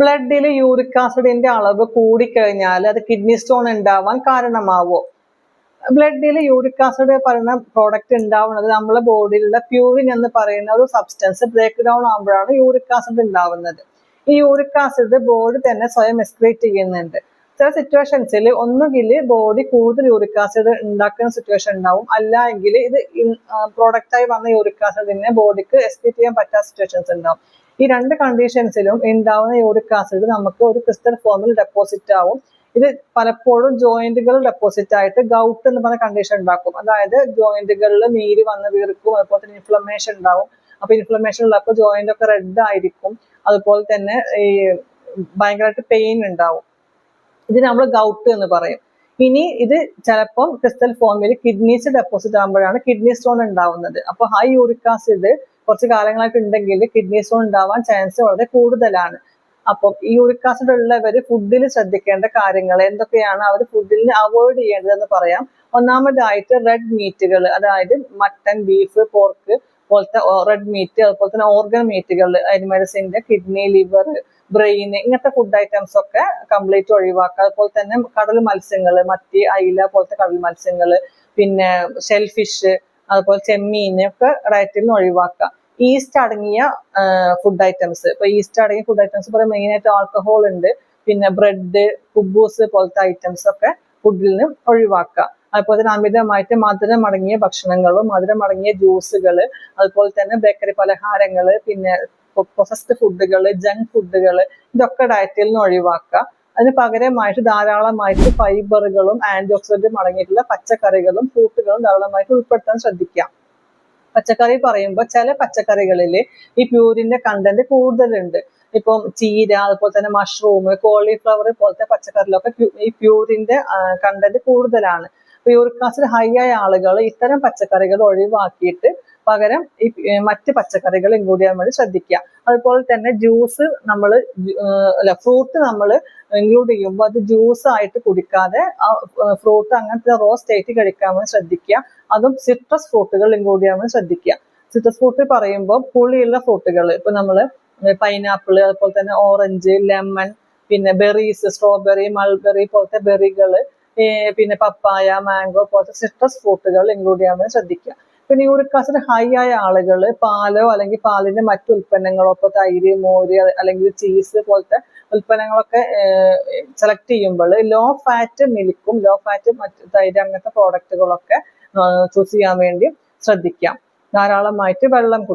ബ്ലഡിൽ യൂറിക് ആസിഡിന്റെ അളവ് കൂടിക്കഴിഞ്ഞാൽ അത് കിഡ്നി സ്റ്റോൺ ഉണ്ടാവാൻ കാരണമാവോ? ബ്ലഡിൽ യൂറിക് ആസിഡ് പറയുന്ന പ്രോഡക്റ്റ് ഉണ്ടാവുന്നത് നമ്മുടെ ബോഡിയിലുള്ള പ്യൂരിൻ എന്ന് പറയുന്ന ഒരു സബ്സ്റ്റൻസ് ബ്രേക്ക് ഡൗൺ ആകുമ്പോഴാണ് യൂറിക് ആസിഡ് ഉണ്ടാവുന്നത്. ഈ യൂറിക് ആസിഡ് ബോഡി തന്നെ സ്വയം എക്സ്ക്രീറ്റ് ചെയ്യുന്നുണ്ട്. ചില സിറ്റുവേഷൻസിൽ ഒന്നുകിൽ ബോഡി കൂടുതൽ യൂറിക് ആസിഡ് ഉണ്ടാക്കുന്ന സിറ്റുവേഷൻ ഉണ്ടാവും. അല്ല എങ്കിൽ ഇത് പ്രോഡക്റ്റായി വന്ന യൂറിക് ആസിഡിനെ ബോഡിക്ക് എക്സ്ക്രീറ്റ് ചെയ്യാൻ പറ്റാത്ത സിറ്റുവേഷൻസ് ഉണ്ടാവും. ഈ രണ്ട് കണ്ടീഷൻസിലും ഉണ്ടാവുന്ന യൂറിക് ആസിഡ് നമുക്ക് ഒരു ക്രിസ്റ്റൽ ഫോമിൽ ഡെപ്പോസിറ്റ് ആവും. ഇത് പലപ്പോഴും ജോയിന്റുകൾ ഡെപ്പോസിറ്റ് ആയിട്ട് ഗൗട്ട് എന്ന് പറഞ്ഞ കണ്ടീഷൻ ഉണ്ടാക്കും. അതായത് ജോയിന്റുകളിൽ നീര് വന്ന് വീർക്കും അതുപോലെ തന്നെ ഇൻഫ്ലമേഷൻ ഉണ്ടാവും. അപ്പൊ ഇൻഫ്ലമേഷൻ ഉള്ളപ്പോൾ ജോയിന്റ് ഒക്കെ റെഡ് ആയിരിക്കും. അതുപോലെ തന്നെ ഈ ഭയങ്കരമായിട്ട് പെയിൻ ഉണ്ടാവും. ഇത് നമ്മൾ ഗൗട്ട് എന്ന് പറയും. ഇനി ഇത് ചിലപ്പം ക്രിസ്റ്റൽ ഫോമിൽ കിഡ്നീസ് ഡെപ്പോസിറ്റ് ആകുമ്പോഴാണ് കിഡ്നി സ്റ്റോൺ ഉണ്ടാവുന്നത്. അപ്പോൾ ഹൈ യൂറിക് ആസിഡ് കുറച്ച് കാലങ്ങളായിട്ട് ഉണ്ടെങ്കിൽ കിഡ്നി സ്റ്റോൺ ഉണ്ടാവാൻ ചാൻസ് വളരെ കൂടുതലാണ്. അപ്പം ഈ യൂറിക് ആസിഡ് ഉള്ളവർ ഫുഡിൽ ശ്രദ്ധിക്കേണ്ട കാര്യങ്ങൾ എന്തൊക്കെയാണ് അവർ ഫുഡിൽ അവോയ്ഡ് ചെയ്യേണ്ടതെന്ന് പറയാം. ഒന്നാമതായിട്ട് റെഡ് മീറ്റുകൾ അതായത് മട്ടൺ ബീഫ് പോർക്ക് പോലത്തെ റെഡ് മീറ്റ് അതുപോലെ തന്നെ ഓർഗൻ മീറ്റുകൾ അനിമൽസിന്റെ കിഡ്നി ലിവർ ബ്രെയിൻ ഇങ്ങനത്തെ ഫുഡ് ഐറ്റംസ് ഒക്കെ കംപ്ലീറ്റ് ഒഴിവാക്കുക. അതുപോലെ തന്നെ കടൽ മത്സ്യങ്ങൾ മത്തി അയില പോലത്തെ കടൽ മത്സ്യങ്ങൾ പിന്നെ ഷെൽഫിഷ് അതുപോലെ ചെമ്മീൻ ഒക്കെ ഡയറ്റിൽ നിന്ന് ഒഴിവാക്കുക. ഈസ്റ്റ് അടങ്ങിയ ഫുഡ് ഐറ്റംസ് ഇപ്പൊ ഈസ്റ്റ് അടങ്ങിയ ഫുഡ് ഐറ്റംസ് പറയുമ്പോൾ മെയിൻ ആയിട്ട് ആൽക്കഹോൾ ഉണ്ട്. പിന്നെ ബ്രെഡ് കുബൂസ് പോലത്തെ ഐറ്റംസ് ഒക്കെ ഫുഡിൽ നിന്ന് ഒഴിവാക്കുക. അതുപോലെ തന്നെ അമിതമായിട്ട് മധുരം അടങ്ങിയ ഭക്ഷണങ്ങളും മധുരം അടങ്ങിയ ജ്യൂസുകൾ അതുപോലെ തന്നെ ബേക്കറി പലഹാരങ്ങൾ പിന്നെ പ്രൊസസ്ഡ് ഫുഡുകൾ ജങ്ക് ഫുഡുകൾ ഇതൊക്കെ ഡയറ്റിൽ നിന്ന് ഒഴിവാക്കുക. അതിന് പകരമായിട്ട് ധാരാളമായിട്ട് ഫൈബറുകളും ആന്റി ഓക്സിഡന്റും അടങ്ങിയിട്ടുള്ള പച്ചക്കറികളും ഫ്രൂട്ടുകളും ധാരാളമായിട്ട് ഉൾപ്പെടുത്താൻ ശ്രദ്ധിക്കാം പച്ചക്കറി പറയുമ്പോൾ ചില പച്ചക്കറികളിൽ ഈ പ്യൂരിന്റെ കണ്ടന്റ് കൂടുതലുണ്ട്. ഇപ്പം ചീര അതുപോലെ തന്നെ മഷ്റൂം കോളിഫ്ലവർ പോലത്തെ പച്ചക്കറിയിലൊക്കെ ഈ പ്യൂരിന്റെ കണ്ടന്റ് കൂടുതലാണ്. അപ്പൊ യൂറിക് ആസിഡ് ഹൈ ആയ ആളുകൾ ഇത്തരം പച്ചക്കറികൾ ഒഴിവാക്കിയിട്ട് പകരം ഈ മറ്റ് ഇൻക്ലൂഡ് ചെയ്യാൻ വേണ്ടി ശ്രദ്ധിക്കുക. അതുപോലെ തന്നെ ജ്യൂസ് നമ്മൾ അല്ല ഫ്രൂട്ട് നമ്മൾ ഇൻക്ലൂഡ് ചെയ്യുമ്പോൾ അത് ജ്യൂസ് ആയിട്ട് കുടിക്കാതെ ഫ്രൂട്ട് അങ്ങനത്തെ റോ സ്റ്റേറ്റ് കഴിക്കാൻ വേണ്ടി ശ്രദ്ധിക്കുക. അതും സിട്രസ് ഫ്രൂട്ടുകൾ ഇൻക്ലൂഡ് ചെയ്യാൻ വേണ്ടി ശ്രദ്ധിക്കുക. സിട്രസ് ഫ്രൂട്ട് പറയുമ്പോൾ പുളിയുള്ള ഫ്രൂട്ടുകൾ ഇപ്പൊ നമ്മൾ പൈനാപ്പിൾ അതുപോലെ തന്നെ ഓറഞ്ച് ലെമൺ പിന്നെ ബെറീസ് സ്ട്രോബെറി മൾബെറി പോലത്തെ ബെറികൾ പിന്നെ പപ്പായ മാംഗോ പോലത്തെ സിട്രസ് ഫ്രൂട്ടുകൾ ഇൻക്ലൂഡ് ചെയ്യാൻ വേണ്ടി ശ്രദ്ധിക്കുക. പിന്നെ യൂറിക് ഹൈ ആയ ആളുകൾ പാലോ അല്ലെങ്കിൽ പാലിന്റെ മറ്റു ഉൽപ്പന്നങ്ങളോ ഇപ്പൊ തൈര് മോര് അല്ലെങ്കിൽ ചീസ് പോലത്തെ ഉൽപ്പന്നങ്ങളൊക്കെ സെലക്ട് ചെയ്യുമ്പോൾ ലോ ഫാറ്റ് മിൽക്കും ലോ ഫാറ്റ് മറ്റ് തൈര് അങ്ങനത്തെ പ്രോഡക്റ്റുകളൊക്കെ ചൂസ് ചെയ്യാൻ വേണ്ടി ശ്രദ്ധിക്കാം. ധാരാളമായിട്ട് വെള്ളം കുടിക്കുക